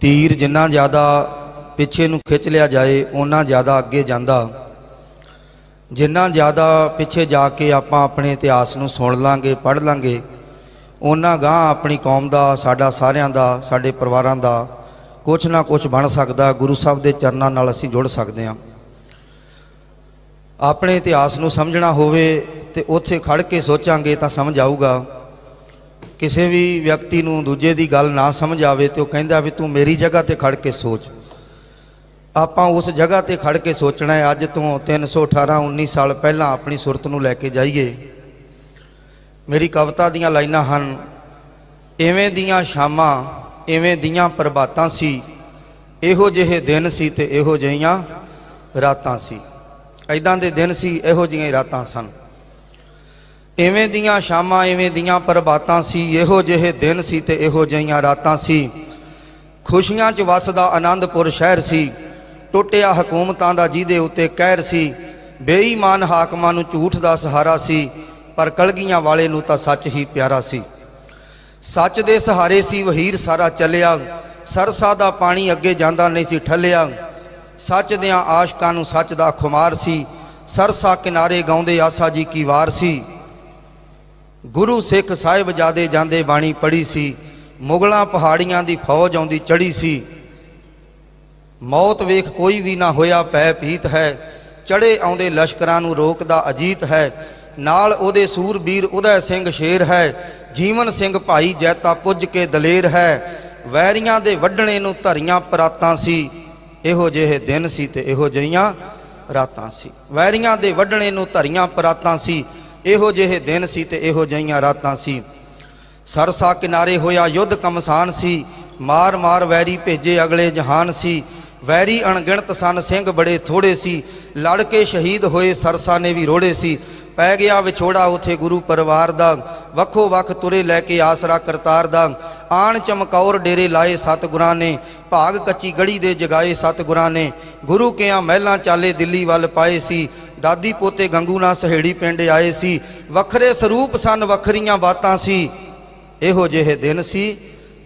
ਤੀਰ ਜਿੰਨਾ ਜ਼ਿਆਦਾ ਪਿੱਛੇ ਨੂੰ ਖਿੱਚ ਲਿਆ ਜਾਏ, ਓਨਾ ਜ਼ਿਆਦਾ ਅੱਗੇ ਜਾਂਦਾ। ਜਿੰਨਾ ਜ਼ਿਆਦਾ ਪਿੱਛੇ ਜਾ ਕੇ ਆਪਾਂ ਆਪਣੇ ਇਤਿਹਾਸ ਨੂੰ ਸੁਣ ਲਾਂਗੇ, ਪੜ੍ਹ ਲਾਂਗੇ, ਓਨਾ ਗਾਂ ਆਪਣੀ ਕੌਮ ਦਾ, ਸਾਡਾ ਸਾਰਿਆਂ ਦਾ, ਸਾਡੇ ਪਰਿਵਾਰਾਂ ਦਾ ਕੁਛ ਨਾ ਕੁਛ ਬਣ ਸਕਦਾ, ਗੁਰੂ ਸਾਹਿਬ ਦੇ ਚਰਨਾਂ ਨਾਲ ਅਸੀਂ ਜੁੜ ਸਕਦੇ ਹਾਂ। ਆਪਣੇ ਇਤਿਹਾਸ ਨੂੰ ਸਮਝਣਾ ਹੋਵੇ ਤੇ ਉੱਥੇ ਖੜ ਕੇ ਸੋਚਾਂਗੇ ਤਾਂ ਸਮਝ ਆਊਗਾ। ਕਿਸੇ ਵੀ ਵਿਅਕਤੀ ਨੂੰ ਦੂਜੇ ਦੀ ਗੱਲ ਨਾ ਸਮਝ ਆਵੇ ਤੇ ਉਹ ਕਹਿੰਦਾ ਵੀ ਤੂੰ ਮੇਰੀ ਜਗ੍ਹਾ ਤੇ ਖੜ ਕੇ ਸੋਚ। ਆਪਾਂ ਉਸ ਜਗ੍ਹਾ ਤੇ ਖੜ ਕੇ ਸੋਚਣਾ ਹੈ, ਅੱਜ ਤੋਂ 318 19 ਸਾਲ ਪਹਿਲਾਂ ਆਪਣੀ ਸੁਰਤ ਨੂੰ ਲੈ ਕੇ ਜਾਈਏ। ਮੇਰੀ ਕਵਿਤਾ ਦੀਆਂ ਲਾਈਨਾਂ ਹਨ, ਐਵੇਂ ਦੀਆਂ ਸ਼ਾਮਾਂ, ਐਵੇਂ ਦੀਆਂ ਪ੍ਰਭਾਤਾਂ ਸੀ। ਇਹੋ ਜਿਹੇ ਦਿਨ ਸੀ ਤੇ ਇਹੋ ਜਿਹੀਆਂ ਰਾਤਾਂ ਸੀ। ਐਦਾਂ ਦੇ ਦਿਨ ਸੀ, ਇਹੋ ਜਿਹੀਆਂ ਰਾਤਾਂ ਸਨ। ਇਵੇਂ ਦੀਆਂ ਸ਼ਾਮਾਂ, ਇਵੇਂ ਦੀਆਂ ਪ੍ਰਭਾਤਾਂ ਸੀ, ਇਹੋ ਜਿਹੇ ਦਿਨ ਸੀ ਤੇ ਇਹੋ ਜਿਹੀਆਂ ਰਾਤਾਂ ਸੀ। ਖੁਸ਼ੀਆਂ 'ਚ ਵਸਦਾ ਆਨੰਦਪੁਰ ਸ਼ਹਿਰ ਸੀ। ਟੁੱਟਿਆ ਹਕੂਮਤਾਂ ਦਾ ਜਿਹਦੇ ਉੱਤੇ ਕਹਿਰ ਸੀ। ਬੇਈਮਾਨ ਹਾਕਮਾਂ ਨੂੰ ਝੂਠ ਦਾ ਸਹਾਰਾ ਸੀ, ਪਰ ਕਲਗੀਆਂ ਵਾਲੇ ਨੂੰ ਤਾਂ ਸੱਚ ਹੀ ਪਿਆਰਾ ਸੀ। ਸੱਚ ਦੇ ਸਹਾਰੇ ਸੀ, ਵਹੀਰ ਸਾਰਾ ਚੱਲਿਆ। ਸਰਸਾ ਦਾ ਪਾਣੀ ਅੱਗੇ ਜਾਂਦਾ ਨਹੀਂ ਸੀ, ਠੱਲਿਆ। ਸੱਚ ਦਿਆਂ ਆਸ਼ਕਾਂ ਨੂੰ ਸੱਚ ਦਾ ਖੁਮਾਰ ਸੀ। ਸਰਸਾ ਕਿਨਾਰੇ ਗਾਉਂਦੇ ਆਸਾ ਜੀ ਕੀ ਵਾਰ ਸੀ। ਗੁਰੂ ਸਿੱਖ ਸਾਹਿਬ ਜਾਦੇ ਜਾਂਦੇ ਬਾਣੀ ਪੜੀ ਸੀ, ਮੁਗਲਾਂ ਪਹਾੜੀਆਂ ਦੀ ਫੌਜ ਆਉਂਦੀ ਚੜੀ ਸੀ। ਮੌਤ ਵੇਖ ਕੋਈ ਵੀ ਨਾ ਹੋਇਆ ਪੈ ਭੀਤ ਹੈ ਚੜੇ ਆਉਂਦੇ ਲਸ਼ਕਰਾਂ ਨੂੰ ਰੋਕਦਾ ਅਜੀਤ ਹੈ। ਨਾਲ ਉਹਦੇ ਸੂਰਬੀਰ ਉਦੈ ਸਿੰਘ ਸ਼ੇਰ ਹੈ, ਜੀਵਨ ਸਿੰਘ ਭਾਈ ਜੈਤਾ ਪੁੱਜ ਕੇ ਦਲੇਰ ਹੈ। ਵੈਰੀਆਂ ਦੇ ਵੱਢਣੇ ਨੂੰ ਧਰੀਆਂ ਪਰਾਤਾਂ ਸੀ, ਇਹੋ ਜਿਹੇ ਦਿਨ ਸੀ ਤੇ ਇਹੋ ਜਿਹੀਆਂ ਰਾਤਾਂ ਸੀ। ਵੈਰੀਆਂ ਦੇ ਵੱਢਣੇ ਨੂੰ ਧਰੀਆਂ ਪਰਾਤਾਂ ਸੀ ਇਹੋ ਜਿਹੇ ਦਿਨ ਸੀ ਤੇ ਇਹੋ ਜਿਹੀਆਂ ਰਾਤਾਂ ਸੀ। ਸਰਸਾ ਕਿਨਾਰੇ ਹੋਇਆ ਯੁੱਧ ਕਮਸਾਨ ਸੀ। ਮਾਰ ਮਾਰ ਵੈਰੀ ਭੇਜੇ ਅਗਲੇ ਜਹਾਨ ਸੀ। ਵੈਰੀ ਅਣਗਿਣਤ ਸਨ, ਸਿੰਘ ਬੜੇ ਥੋੜੇ ਸੀ। ਲੜ ਕੇ ਸ਼ਹੀਦ ਹੋਏ ਸਰਸਾ ਨੇ ਵੀ ਰੋੜੇ ਸੀ। ਪੈ ਗਿਆ ਵਿਛੋੜਾ ਉਥੇ ਗੁਰੂ ਪਰਿਵਾਰ ਦਾ। ਵੱਖੋ ਵੱਖ ਤੁਰੇ ਲੈ ਕੇ ਆਸਰਾ ਕਰਤਾਰ ਦਾ। ਆਣ ਚਮਕੌਰ ਡੇਰੇ ਲਾਏ ਸਤਿਗੁਰਾਂ ਨੇ। ਭਾਗ ਕੱਚੀ ਗੜੀ ਦੇ ਜਗਾਏ ਸਤਿਗੁਰਾਂ ਨੇ। ਗੁਰੂ ਕਿਆਂ ਮਹਿਲਾਂ ਚਾਲੇ ਦਿੱਲੀ ਵੱਲ ਪਾਏ ਸੀ। ਦਾਦੀ ਪੋਤੇ ਗੰਗੂ ਨਾਲ ਸਹੇੜੀ ਪਿੰਡ ਆਏ ਸੀ। ਵੱਖਰੇ ਸਰੂਪ ਸਨ, ਵੱਖਰੀਆਂ ਬਾਤਾਂ ਸੀ। ਇਹੋ ਜਿਹੇ ਦਿਨ ਸੀ,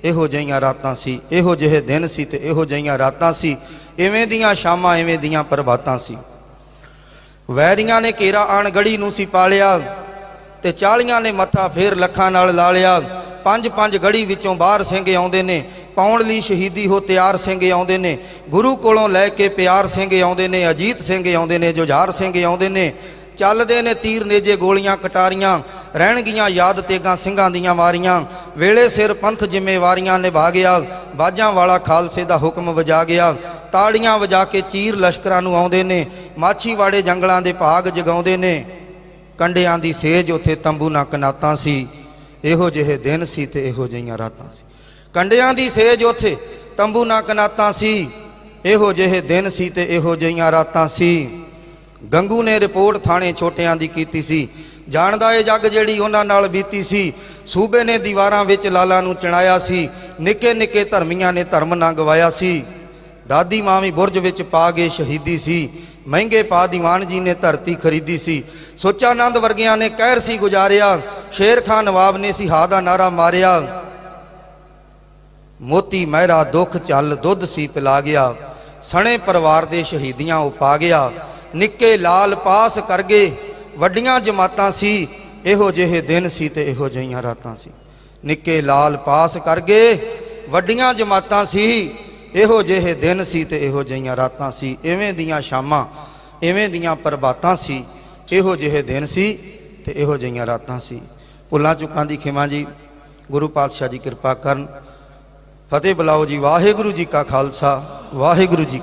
ਇਹੋ ਜਿਹੀਆਂ ਰਾਤਾਂ ਸੀ, ਇਹੋ ਜਿਹੇ ਦਿਨ ਸੀ ਤੇ ਇਹੋ ਜਿਹੀਆਂ ਰਾਤਾਂ ਸੀ। ਇਵੇਂ ਦੀਆਂ ਸ਼ਾਮਾਂ, ਇਵੇਂ ਦੀਆਂ ਪ੍ਰਭਾਤਾਂ ਸੀ। ਵੈਰੀਆਂ ਨੇ ਘੇਰਾ ਆਣ ਗੜੀ ਨੂੰ ਸੀ ਪਾਲਿਆ ਤੇ ਚਾਲੀਆਂ ਨੇ ਮੱਥਾ ਫੇਰ ਲੱਖਾਂ ਨਾਲ ਲਾ ਲਿਆ ਪੰਜ ਪੰਜ ਗੜੀ ਵਿੱਚੋਂ ਬਾਹਰ ਸਿੰਘ ਆਉਂਦੇ ਨੇ। ਪਾਉਣ ਲਈ ਸ਼ਹੀਦੀ ਹੋ ਤਿਆਰ ਸਿੰਘ ਆਉਂਦੇ ਨੇ। ਗੁਰੂ ਕੋਲੋਂ ਲੈ ਕੇ ਪਿਆਰ ਸਿੰਘ ਆਉਂਦੇ ਨੇ, ਅਜੀਤ ਸਿੰਘ ਆਉਂਦੇ ਨੇ, ਜੁਝਾਰ ਸਿੰਘ ਆਉਂਦੇ ਨੇ। ਚੱਲਦੇ ਨੇ ਤੀਰ ਨੇਜੇ ਗੋਲੀਆਂ ਕਟਾਰੀਆਂ, ਰਹਿਣਗੀਆਂ ਯਾਦ ਤੇਗਾਂ ਸਿੰਘਾਂ ਦੀਆਂ ਮਾਰੀਆਂ ਵੇਲੇ ਸਿਰ ਪੰਥ ਜ਼ਿੰਮੇਵਾਰੀਆਂ ਨਿਭਾ ਗਿਆ, ਬਾਜਾਂ ਵਾਲਾ ਖਾਲਸੇ ਦਾ ਹੁਕਮ ਵਜਾ ਗਿਆ। ਤਾੜੀਆਂ ਵਜਾ ਕੇ ਚੀਰ ਲਸ਼ਕਰਾਂ ਨੂੰ ਆਉਂਦੇ ਨੇ, ਮਾਛੀਵਾੜੇ ਜੰਗਲਾਂ ਦੇ ਭਾਗ ਜਗਾਉਂਦੇ ਨੇ। ਕੰਡਿਆਂ ਦੀ ਸੇਜ ਉੱਥੇ ਤੰਬੂ ਨਾ ਕਨਾਤਾਂ ਸੀ, ਇਹੋ ਜਿਹੇ ਦਿਨ ਸੀ ਤੇ ਇਹੋ ਜਿਹੀਆਂ ਰਾਤਾਂ ਸੀ। ਕੰਡਿਆਂ ਦੀ ਸੇਜ ਉੱਥੇ, ਤੰਬੂ ਨਾ ਕਨਾਤਾਂ ਸੀ। ਇਹੋ ਜਿਹੇ ਦਿਨ ਸੀ ਤੇ ਇਹੋ ਜਿਹੀਆਂ ਰਾਤਾਂ ਸੀ। ਗੰਗੂ ਨੇ ਰਿਪੋਰਟ ਥਾਣੇ ਛੋਟਿਆਂ ਦੀ ਕੀਤੀ ਸੀ। ਜਾਣਦਾ ਏ ਜੱਗ ਜਿਹੜੀ ਉਹਨਾਂ ਨਾਲ ਬੀਤੀ ਸੀ। ਸੂਬੇ ਨੇ ਦੀਵਾਰਾਂ ਵਿੱਚ ਲਾਲਾ ਨੂੰ ਚਣਾਇਆ ਸੀ। ਨਿੱਕੇ ਨਿੱਕੇ ਧਰਮੀਆਂ ਨੇ ਧਰਮ ਨਾ ਗਵਾਇਆ ਸੀ। ਦਾਦੀ ਮਾਂ ਵੀ ਬੁਰਜ ਵਿੱਚ ਪਾ ਗਏ ਸ਼ਹੀਦੀ ਸੀ। ਮਹਿੰਗੇ ਪਾ ਦੀਵਾਨ ਜੀ ਨੇ ਧਰਤੀ ਖਰੀਦੀ ਸੀ। ਸੁੱਚਾਨੰਦ ਵਰਗਿਆਂ ਨੇ ਕਹਿਰ ਸੀ ਗੁਜ਼ਾਰਿਆ। ਸ਼ੇਰ ਖਾਨ ਨਵਾਬ ਨੇ ਸੀ ਦਾ ਨਾਰਾ ਮਾਰਿਆ। ਮੋਤੀ ਮਹਿਰਾ ਦੁੱਖ ਚੱਲ ਦੁੱਧ ਸੀ ਪਿਲਾ ਗਿਆ। ਸਣੇ ਪਰਿਵਾਰ ਦੇ ਸ਼ਹੀਦੀਆਂ ਉਹ ਪਾ ਗਿਆ। ਨਿੱਕੇ ਲਾਲ ਪਾਸ ਕਰ ਗਏ ਵੱਡੀਆਂ ਜਮਾਤਾਂ ਸੀ। ਇਹੋ ਜਿਹੇ ਦਿਨ ਸੀ ਤੇ ਇਹੋ ਜਿਹੀਆਂ ਰਾਤਾਂ ਸੀ। ਨਿੱਕੇ ਲਾਲ ਪਾਸ ਕਰ ਗਏ ਵੱਡੀਆਂ ਜਮਾਤਾਂ ਸੀ। ਇਹੋ ਜਿਹੇ ਦਿਨ ਸੀ ਤੇ ਇਹੋ ਜਿਹੀਆਂ ਰਾਤਾਂ ਸੀ। ਐਵੇਂ ਦੀਆਂ ਸ਼ਾਮਾਂ ਐਵੇਂ ਦੀਆਂ ਪ੍ਰਭਾਤਾਂ ਸੀ। ਇਹੋ ਜਿਹੇ ਦਿਨ ਸੀ ਤੇ ਇਹੋ ਜਿਹੀਆਂ ਰਾਤਾਂ ਸੀ। ਭੁੱਲਾਂ ਚੁੱਕਾਂ ਦੀ ਖਿਮਾ ਜੀ, ਗੁਰੂ ਪਾਤਸ਼ਾਹ ਜੀ ਕਿਰਪਾ ਕਰਨ। ਫਤਿਹ ਬੁਲਾਓ ਜੀ ਵਾਹਿਗੁਰੂ ਜੀ ਕਾ ਖਾਲਸਾ ਵਾਹਿਗੁਰੂ ਜੀ